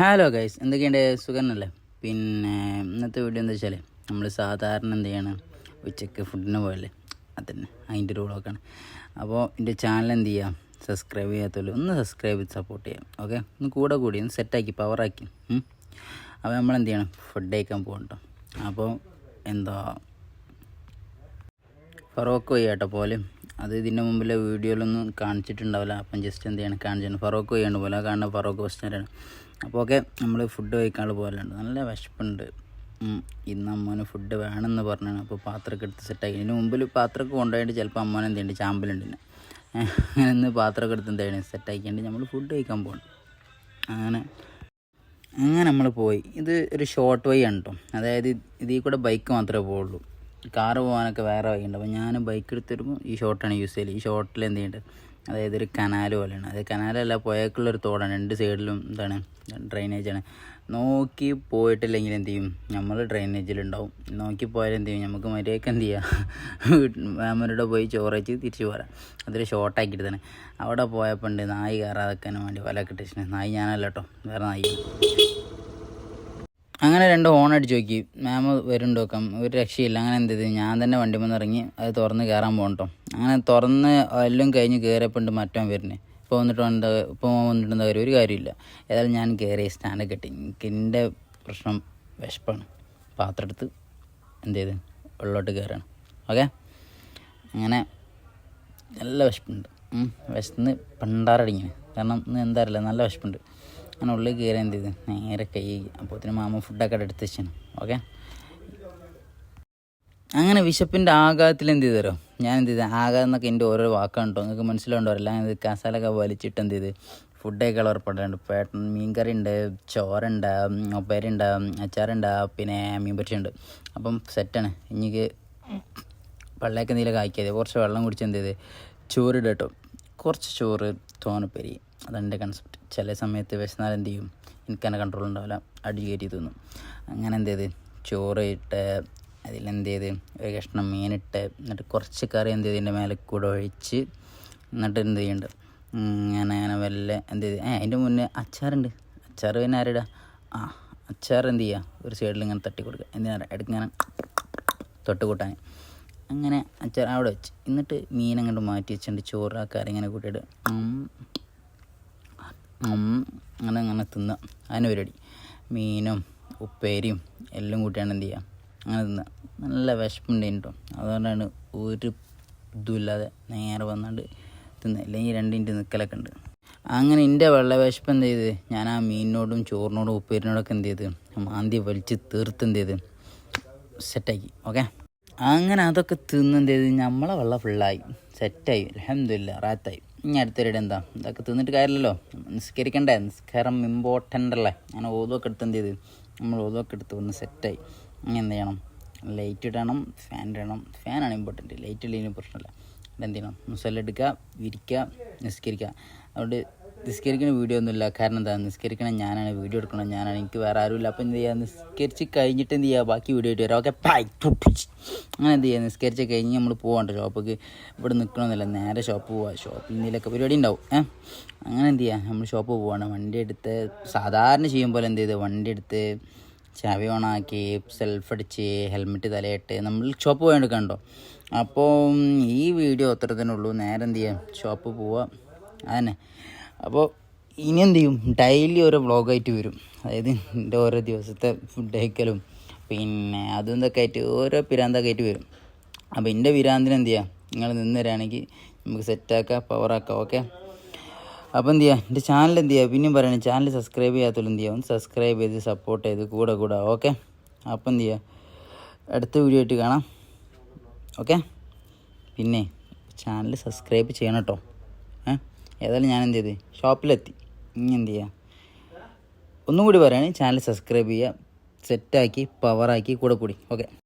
Hello guys എന്തൊക്കെയുണ്ട്? സുഖനല്ലേ പിന്നെ ഇന്നത്തെ വീഡിയോ എന്താ വെച്ചാൽ നമ്മൾ സാധാരണ എന്ത് ചെയ്യണം? ഉച്ചയ്ക്ക് ഫുഡിന് പോയല്ലേ? അതന്നെ. അതിന്റെ ഒരു ആണ്. അപ്പോൾ എന്റെ ചാനൽ എന്ത് ചെയ്യാം? സബ്സ്ക്രൈബ് ചെയ്യാത്തല്ലോ ഒന്ന് സബ്സ്ക്രൈബ് ചെയ്ത് സപ്പോർട്ട് ചെയ്യാം. ഓക്കെ ഒന്ന് കൂടെ കൂടി ഒന്ന് സെറ്റാക്കി പവറാക്കി അപ്പോൾ നമ്മൾ എന്ത് ചെയ്യണം? ഫുഡ് കഴിക്കാൻ പോകണ്ടോ അപ്പോൾ എന്താ ഫറോക്ക് വഴി കേട്ടോ പോലെ അത് ഇതിന്റെ മുമ്പിലെ വീഡിയോയിലൊന്നും കാണിച്ചിട്ടുണ്ടാവില്ല. അപ്പം ജസ്റ്റ് എന്ത് ചെയ്യണം? കാണിച്ചു ഫറോക്ക് വഴിയാണ് പോലെ കാണുന്ന ഫറോക്ക് ബസ്റ്റാൻഡാണ് അപ്പോൾ ഓക്കെ നമ്മൾ ഫുഡ് കഴിക്കാനുള്ള പോലുണ്ട് നല്ല വിശപ്പുണ്ട്. ഇന്ന് അമ്മോന് ഫുഡ് വേണമെന്ന് പറഞ്ഞാണ്. അപ്പോൾ പാത്രമൊക്കെ എടുത്ത് സെറ്റാക്കി ഇതിന് മുമ്പിൽ പാത്രമൊക്കെ കൊണ്ടുപോയിട്ട് ചിലപ്പോൾ അമ്മോനെ എന്ത് ചെയ്യുന്നുണ്ട് ചാമ്പലുണ്ട് അങ്ങനെ ഇന്ന് പാത്രമൊക്കെ എടുത്ത് എന്ത് ചെയ്യണം? സെറ്റാക്കിയിട്ട് നമ്മൾ ഫുഡ് കഴിക്കാൻ പോകണം അങ്ങനെ. അങ്ങനെ നമ്മൾ പോയി. ഇത് ഒരു ഷോർട്ട് വഴി ആണ് കേട്ടോ അതായത് ഇതിൽ കൂടെ ബൈക്ക് മാത്രമേ പോവുള്ളൂ. കാറ് പോകാനൊക്കെ വേറെ വഴി ഉണ്ട് അപ്പോൾ ഞാൻ ബൈക്ക് എടുത്ത് ഈ ഷോട്ടാണ് യൂസ് ചെയ്യൽ. ഈ ഷോട്ടിൽ എന്ത് ചെയ്യുന്നുണ്ട് അതായത് ഒരു കനാൽ പോലെയാണ്. അത് കനാലല്ല പുഴക്കുള്ളൊരു തോടാണ്. രണ്ട് സൈഡിലും എന്താണ്? ഡ്രെയിനേജാണ് നോക്കി പോയിട്ടില്ലെങ്കിൽ എന്ത് ചെയ്യും? നമ്മൾ ഡ്രെയിനേജിലുണ്ടാവും നോക്കി പോയാൽ എന്ത് ചെയ്യും? നമുക്ക് മര്യാദയ്ക്ക് എന്ത് ചെയ്യുക മാമനോട് പോയി ചോറച്ച് തിരിച്ചു പോരാം. അതൊരു ഷോർട്ടാക്കിയിട്ട് തന്നെ അവിടെ പോയപ്പോൾ ഉണ്ട് നായി കയറാതെക്കാൻ വേണ്ടി വല കിട്ടിച്ചിന് നായി ഞാനല്ല കേട്ടോ വേറെ നായി അങ്ങനെ രണ്ട് ഹോൺ അടിച്ച് നോക്കി. മാം വരുന്നുണ്ട് നോക്കാം ഒരു രക്ഷയില്ല. അങ്ങനെ എന്ത് ചെയ്ത്? ഞാൻ തന്നെ വണ്ടി വന്ന് ഇറങ്ങി അത് തുറന്ന് കയറാൻ പോകട്ടോ അങ്ങനെ തുറന്ന് എല്ലാം കഴിഞ്ഞ് കയറിയപ്പോണ്ട് മറ്റോ വരുന്നത് ഇപ്പോൾ വന്നിട്ട് എന്താ ഇപ്പോൾ വന്നിട്ട് കാര്യം? ഒരു കാര്യമില്ല ഏതായാലും ഞാൻ കയറി സ്റ്റാൻഡ് കെട്ടി എനിക്ക് എന്റെ പ്രശ്നം വിശപ്പാണ്. പാത്രം എടുത്ത് എന്ത് ചെയ്ത്? വെള്ളോട്ട് കയറാണ്. ഓക്കെ? അങ്ങനെ നല്ല വിശപ്പുണ്ട്. വിശന്ന് പണ്ടാറടിങ്ങനെ. കാരണം എന്താ അറിയില്ല. നല്ല വിശപ്പുണ്ട്. അങ്ങനെ ഉള്ളിൽ കയറി എന്ത് ചെയ്ത്? നേരെ കൈ അപ്പോത്തിന് മാമ ഫുഡൊക്കെ എടുത്ത് വെച്ചാണ് ഓക്കെ അങ്ങനെ വിശപ്പിന്റെ ആഘാതത്തിൽ എന്ത് ചെയ്തരോ ഞാൻ എന്ത് ചെയ്ത്? ആഘാതം എന്നൊക്കെ എന്റെ ഓരോ വാക്കാണ് നിങ്ങൾക്ക് മനസ്സിലുണ്ടോ അല്ല ഇത് കസാലൊക്കെ വലിച്ചിട്ട് എന്ത് ചെയ്ത്? ഫുഡൊക്കെ ഉറപ്പുണ്ട് പേട്ടൻ മീൻകറി ഉണ്ട് ചോറുണ്ട് ഒപ്പേരുണ്ട് അച്ചാറുണ്ട് പിന്നെ മീൻ പൊരിച്ചുണ്ട് അപ്പം സെറ്റാണ് എനിക്ക് പള്ളയൊക്കെ നീല കായ്ക്കാതെ കുറച്ച് വെള്ളം കുടിച്ച് എന്ത് ചെയ്ത്? ചോറിടട്ടോ കേട്ടോ കുറച്ച് ചോറ് തോനപ്പരി. അതെന്റെ കൺസെപ്റ്റ് ചില സമയത്ത് വിശന്നാൽ എന്ത് ചെയ്യും? എനിക്ക് തന്നെ കൺട്രോൾ ഉണ്ടാവില്ല. അടി കയറ്റി തിന്നും. അങ്ങനെ എന്ത് ചെയ്ത്? ചോറ് ഇട്ട് അതിലെന്ത് ചെയ്ത്? ഒരു കഷ്ണം മീനിട്ട് എന്നിട്ട് കുറച്ച് കറി എന്ത് ചെയ്ത് ഇതിന്റെ മേലെ കൂടെ ഒഴിച്ച് എന്നിട്ട് എന്ത് ചെയ്യുന്നുണ്ട് അങ്ങനെ അങ്ങനെ വല്ല എന്ത് ചെയ്ത്? ഏ അതിന്റെ മുന്നേ അച്ചാറുണ്ട്. അച്ചാർ പിന്നെ ആരിടാ? ആ അച്ചാർ എന്ത് ചെയ്യുക ഒരു സൈഡിൽ ഇങ്ങനെ തട്ടി കൊടുക്കുക. എന്തിനാ എടുക്കിങ്ങനെ തൊട്ട് കൂട്ടാൻ. അങ്ങനെ അച്ചാർ അവിടെ വെച്ച്. എന്നിട്ട് മീൻ അങ്ങോട്ട് മാറ്റി വെച്ചിട്ടുണ്ട് ചോറ് ആ കറി ഇങ്ങനെ കൂട്ടിയിട്ട് അങ്ങനെ അങ്ങനെ തിന്നുക അതിന് പരിപാടി. മീനും ഉപ്പേരിയും എല്ലാം കൂട്ടിയാണ് എന്ത് ചെയ്യുക അങ്ങനെ തിന്നുക നല്ല വിശപ്പുണ്ടായിരുന്നു കേട്ടോ അതുകൊണ്ടാണ് ഒരു ഇതുമില്ലാതെ നേരെ വന്നാണ്ട് തിന്നുക അല്ലെങ്കിൽ രണ്ട് മിനിറ്റ് നിൽക്കലൊക്കെ ഉണ്ട്. അങ്ങനെ എന്റെ വെള്ള വിശപ്പ് എന്ത് ചെയ്ത്? ഞാൻ ആ മീനിനോടും ചോറിനോടും ഉപ്പേരിനോടൊക്കെ എന്ത് ചെയ്ത്? മാന്തി വലിച്ച് തീർത്ത് എന്ത് ചെയ്ത്? സെറ്റാക്കി. ഓക്കെ? അങ്ങനെ അതൊക്കെ തിന്നെന്ത് ചെയ്ത്? നമ്മളെ വെള്ളം ഫുള്ളായി സെറ്റായി അലഹമില്ല റാത്തായി ഇനി അടുത്തൊരു എന്താ? ഇതൊക്കെ തിന്നിട്ട് കാര്യമില്ലല്ലോ. നിസ്കരിക്കണ്ടേ? നിസ്കാരം ഇമ്പോർട്ടന്റ് അല്ലേ? അങ്ങനെ ഓതുമൊക്കെ എടുത്ത് എന്ത് ചെയ്ത്? നമ്മൾ ഓതുമൊക്കെ എടുത്ത് ഒന്ന് സെറ്റായി ഇനി എന്ത് ചെയ്യണം? ലൈറ്റ് ഇടണം ഫാൻ ഇടണം. ഫാനാണ് ഇമ്പോർട്ടന്റ് ലൈറ്റ് ഇല്ലെങ്കിലും പ്രശ്നമില്ല. എന്ത് ചെയ്യണം? മുസല്ല വിരിക്കുക നിസ്കരിക്കുക. അതുകൊണ്ട് നിസ്കരിക്കുന്ന വീഡിയോ ഒന്നുമില്ല. കാരണം എന്താ? നിസ്കരിക്കണം ഞാനാണ് വീഡിയോ എടുക്കണം ഞാനാണ് എനിക്ക് വേറെ ആരുമില്ല. അപ്പോൾ എന്ത് ചെയ്യുക നിസ്കരിച്ച് കഴിഞ്ഞിട്ട് എന്ത് ചെയ്യുക ബാക്കി വീഡിയോ ഇട്ട് വരാം. ഓക്കെ പായ് അങ്ങനെ എന്ത് ചെയ്യുക നിസ്കരിച്ച് കഴിഞ്ഞ് നമ്മൾ പോകണ്ട ഷോപ്പിക്ക് ഇവിടെ നിൽക്കണമെന്നില്ല നേരെ ഷോപ്പ് പോവുക ഷോപ്പിൽ എന്തെങ്കിലുമൊക്കെ പരിപാടി ഉണ്ടാവും. ഏഹ് അങ്ങനെ എന്ത് ചെയ്യുക നമ്മൾ ഷോപ്പ് പോവാണ്. വണ്ടി എടുത്ത് സാധാരണ ചെയ്യും പോലെ എന്ത് ചെയ്ത്? വണ്ടി എടുത്ത് ചാവി ഓണാക്കി സെൽഫ് അടിച്ച് ഹെൽമെറ്റ് തലയിട്ട് നമ്മൾ ഷോപ്പ് പോയി എടുക്കണ്ടോ അപ്പോൾ ഈ വീഡിയോ അത്ര തന്നെ ഉള്ളൂ. നേരെ എന്ത് ചെയ്യാം? ഷോപ്പ് പോവുക അതന്നെ. അപ്പോൾ ഇനി എന്ത് ചെയ്യും? ഡെയിലി ഓരോ വ്ളോഗായിട്ട് വരും. അതായത് എന്റെ ഓരോ ദിവസത്തെ ഫുഡ് കഴിക്കലും പിന്നെ അതും ഇതൊക്കെ ആയിട്ട് ഓരോ പിരാന്തൊക്കെ ആയിട്ട് വരും. അപ്പോൾ എന്റെ പിരാന്തിന് എന്ത് ചെയ്യുക നിങ്ങൾ നിന്ന് തരാണെങ്കിൽ നമുക്ക് സെറ്റാക്കാം പവറാക്കാം ഓക്കെ അപ്പോൾ എന്ത് ചെയ്യുക എന്റെ ചാനൽ എന്ത് ചെയ്യുക പിന്നെയും പറയണേ ചാനൽ സബ്സ്ക്രൈബ് ചെയ്യാത്തുള്ളൂ എന്ത് ചെയ്യുക ഒന്ന് സബ്സ്ക്രൈബ് ചെയ്ത് സപ്പോർട്ട് ചെയ്ത് കൂടെ കൂടെ ഓക്കെ അപ്പോൾ എന്ത് ചെയ്യുക അടുത്ത വീഡിയോ ആയിട്ട് കാണാം ഓക്കെ പിന്നെ ചാനൽ സബ്സ്ക്രൈബ് ചെയ്യണം കേട്ടോ. ഏതായാലും ഞാൻ എന്ത് ചെയ്ത്? ഷോപ്പിലെത്തി. ഇനി എന്ത് ചെയ്യുക ഒന്നും കൂടി പറയുകയാണെങ്കിൽ ചാനൽ സബ്സ്ക്രൈബ് ചെയ്യുക സെറ്റാക്കി പവറാക്കി കൂടെ കൂടി. ഓക്കെ